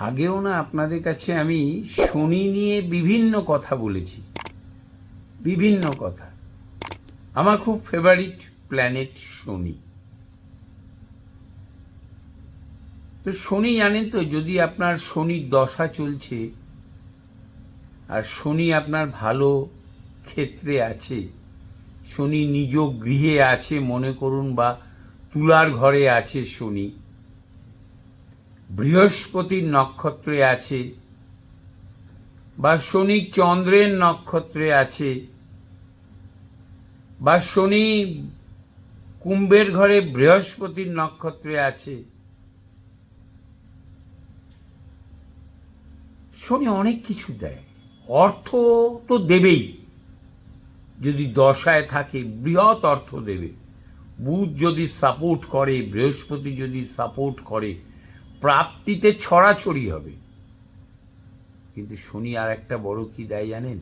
আগেও না আপনাদের কাছে আমি শনি নিয়ে বিভিন্ন কথা বলেছি। বিভিন্ন কথা। আমার খুব ফেভারিট প্ল্যানেট শনি। তো শনি জানেন তো, যদি আপনার শনির দশা চলছে, আর শনি আপনার ভালো ক্ষেত্রে আছে, শনি নিজ গৃহে আছে মনে করুন, বা তুলার ঘরে আছে শনি বৃহস্পতির নক্ষত্রে আছে বা শনি চন্দ্রের নক্ষত্রে আছে বা শনি কুম্ভের ঘরে বৃহস্পতির নক্ষত্রে আছে। শনি অনেক কিছু দেয়। অর্থ তো দেবেই। যদি দশায় থাকে, বৃহৎ অর্থ দেবে। বুধ যদি সাপোর্ট করে, বৃহস্পতি যদি সাপোর্ট করে প্রাপ্তিতে ছড়াছড়ি হবে। কিন্তু শনি আর একটা বড় কি দেয় জানেন?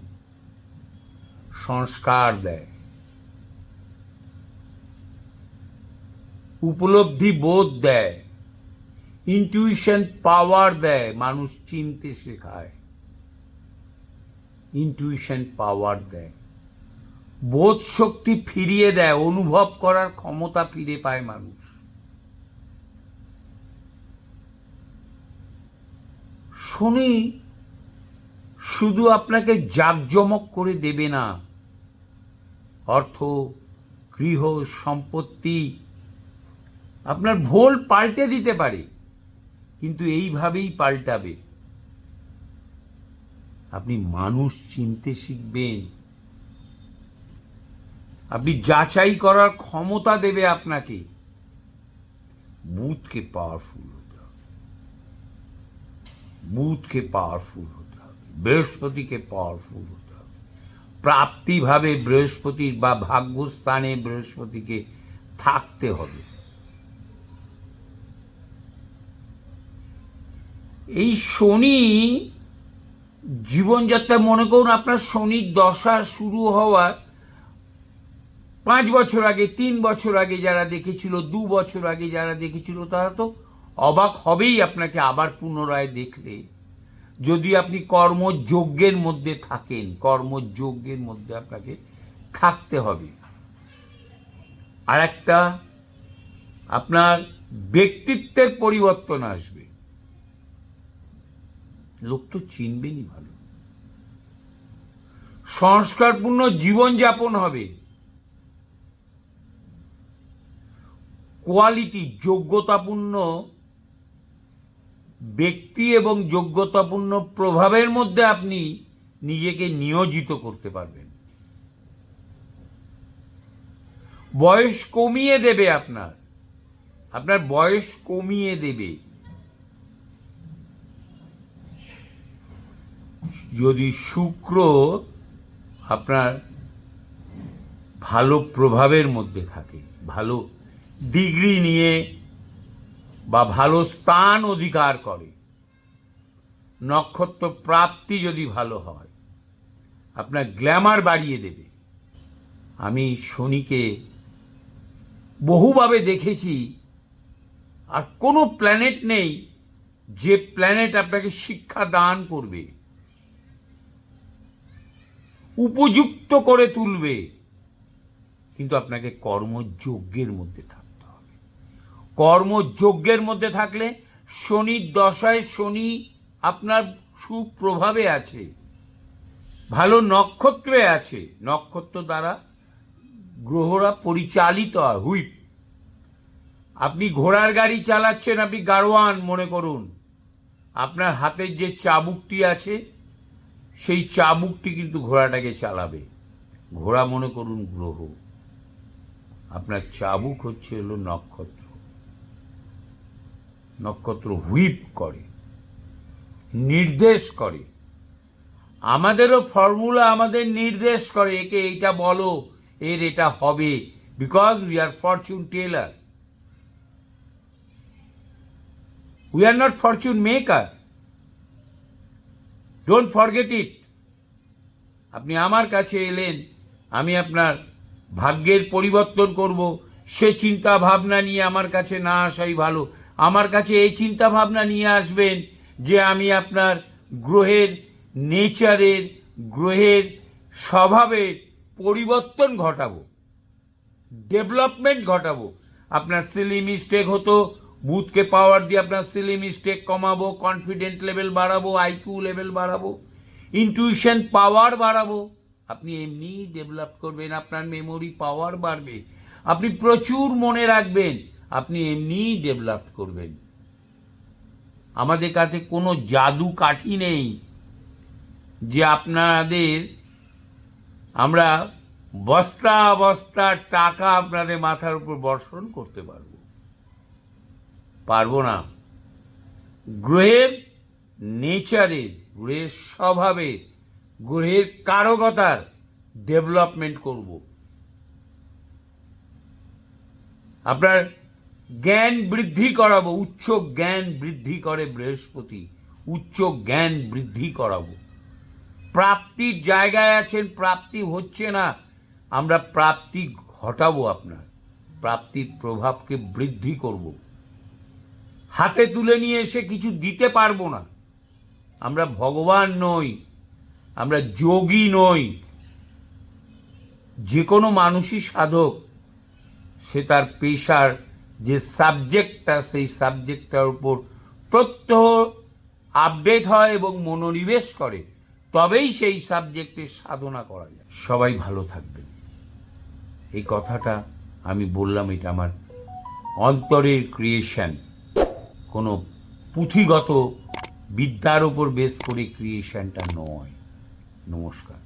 সংস্কার দেয়। উপলব্ধি বোধ দেয়। ইনটিউশন পাওয়ার দেয়। মানুষ চিনতে শেখায়। ইনটিউশন পাওয়ার দেয়। বোধ শক্তি ফিরিয়ে দেয়। অনুভব করার ক্ষমতা ফিরে পায় মানুষ। শনি, শুধু আপনাকে জাঁকজমক করে দেবে না। অর্থ, গৃহ, সম্পত্তি, আপনার ভোল পাল্টে দিতে পারে, কিন্তু এইভাবেই পাল্টাবে। আপনি মানুষ চিনতে শিখবেন। আপনি যাচাই করার ক্ষমতা দেবে আপনাকে। বুথকে পাওয়ারফুল বুথকে পাওয়ারফুল হতে হবে, বৃহস্পতিকে পাওয়ারফুল হতে হবে। প্রাপ্তিভাবে বৃহস্পতির বা ভাগ্যস্থানে বৃহস্পতিকে থাকতে হবে। এই শনি জীবনযাত্রা, মনে করুন আপনার শনির দশা শুরু হওয়ার পাঁচ বছর আগে, তিন বছর আগে যারা দেখেছিল, দু বছর আগে যারা দেখেছিল, তারা তো অবাক হবেই আপনাকে আবার পুনরায় দেখলে। যদি আপনি কর্মযজ্ঞের মধ্যে থাকেন, কর্মযজ্ঞের মধ্যে আপনাকে থাকতে হবে। আর একটা আপনার ব্যক্তিত্বের পরিবর্তন আসবে। লোক তো চিনবেনই ভালো। সংস্কারপূর্ণ জীবনযাপন হবে। কোয়ালিটি, যোগ্যতাপূর্ণ ব্যক্তি এবং যোগ্যতাপূর্ণ প্রভাবের মধ্যে আপনি নিজেকে নিয়োজিত করতে পারবেন। বয়স কমিয়ে দেবে আপনার। আপনার বয়স কমিয়ে দেবে। যদি শুক্র আপনার ভালো প্রভাবের মধ্যে থাকে, ভালো ডিগ্রি নিয়ে বা ভালো স্থান অধিকার করে। নক্ষত্র প্রাপ্তি যদি ভালো হয়, আপনার গ্ল্যামার বাড়িয়ে দেবে। আমি শনিকে বহুভাবে দেখেছি, আর কোনো প্ল্যানেট নেই যে প্ল্যানেট আপনাকে শিক্ষা দান করবে, উপযুক্ত করে তুলবে, কিন্তু আপনাকে কর্মযজ্ঞের মধ্যে থাকতে হবে কর্মযজ্ঞের মধ্যে থাকলে শনির দশায় শনি আপনার সুপ্রভাবে আছে, ভালো নক্ষত্রে আছে। নক্ষত্র দ্বারা গ্রহরা পরিচালিত হয়। হুইপ আপনি ঘোড়ার গাড়ি চালাচ্ছেন, আপনি গাড়োয়ান মনে করুন। আপনার হাতের যে চাবুকটি আছে, সেই চাবুকটি কিন্তু ঘোড়াটাকে চালাবে। ঘোড়া মনে করুন গ্রহ। আপনার চাবুক হচ্ছে হলো নক্ষত্র। নক্ষত্র হুইপ করে, নির্দেশ করে। আমাদেরও ফর্মুলা আমাদের নির্দেশ করে, একে এইটা বলো, এর এটা হবে because we are fortune teller we are not fortune maker don't forget it আপনি আমার কাছে এলেন, আমি আপনার ভাগ্যের পরিবর্তন করব, সে চিন্তা ভাবনা নিয়ে আমার কাছে না আসাই ভালো। আমার কাছে এই চিন্তা ভাবনা নিয়ে আসবেন যে আমি আপনার গ্রহের নেচারের, গ্রহের স্বভাবের পরিবর্তন ঘটাবো, ডেভেলপমেন্ট ঘটাবো। আপনার সিলি মিস্টেক হতো বুথকে পাওয়ার দিয়ে আপনার সিলি মিস্টেক কমাবো কনফিডেন্ট লেভেল বাড়াবো আইকিউ লেভেল বাড়াবো ইনটিউশন পাওয়ার বাড়াবো। আপনি এমনিই ডেভেলপ করবেন, আপনার মেমোরি পাওয়ার বাড়বে। আপনি প্রচুর মনে রাখবেন। আপনি এমনিই ডেভেলপ করবেন। আমাদের কাছে কোনো জাদু কাঠি নেই যে আপনাদের আমরা বস্তা বস্তা টাকা আপনাদের মাথার উপর বর্ষণ করতে পারব। পারব না। গ্রহের নেচারের গ্রহের স্বভাবের গ্রহের কারকতার ডেভেলপমেন্ট করব। আপনার জ্ঞান বৃদ্ধি করাবো, উচ্চ জ্ঞান বৃদ্ধি করে বৃহস্পতি, উচ্চ জ্ঞান বৃদ্ধি করাবো। প্রাপ্তির জায়গায় আছেন, প্রাপ্তি হচ্ছে না, আমরা প্রাপ্তি ঘটাবো আপনার, প্রাপ্তির প্রভাবকে বৃদ্ধি করব। হাতে তুলে নিয়ে এসে কিছু দিতে পারব না, আমরা ভগবান নই, আমরা যোগী নই, যে কোনো মানুষই সাধক, সে তার পেশার যে সাবজেক্টটা, সেই সাবজেক্টটার উপর প্রত্যহ আপডেট হয় এবং মনোনিবেশ করে, তবেই সেই সাবজেক্টের সাধনা করা যায়। সবাই ভালো থাকবেন। এই কথাটা আমি বললাম, এটা আমার অন্তরের ক্রিয়েশন কোনো পুঁথিগত বিদ্যার উপর বেস করে ক্রিয়েশনটা নয়। নমস্কার।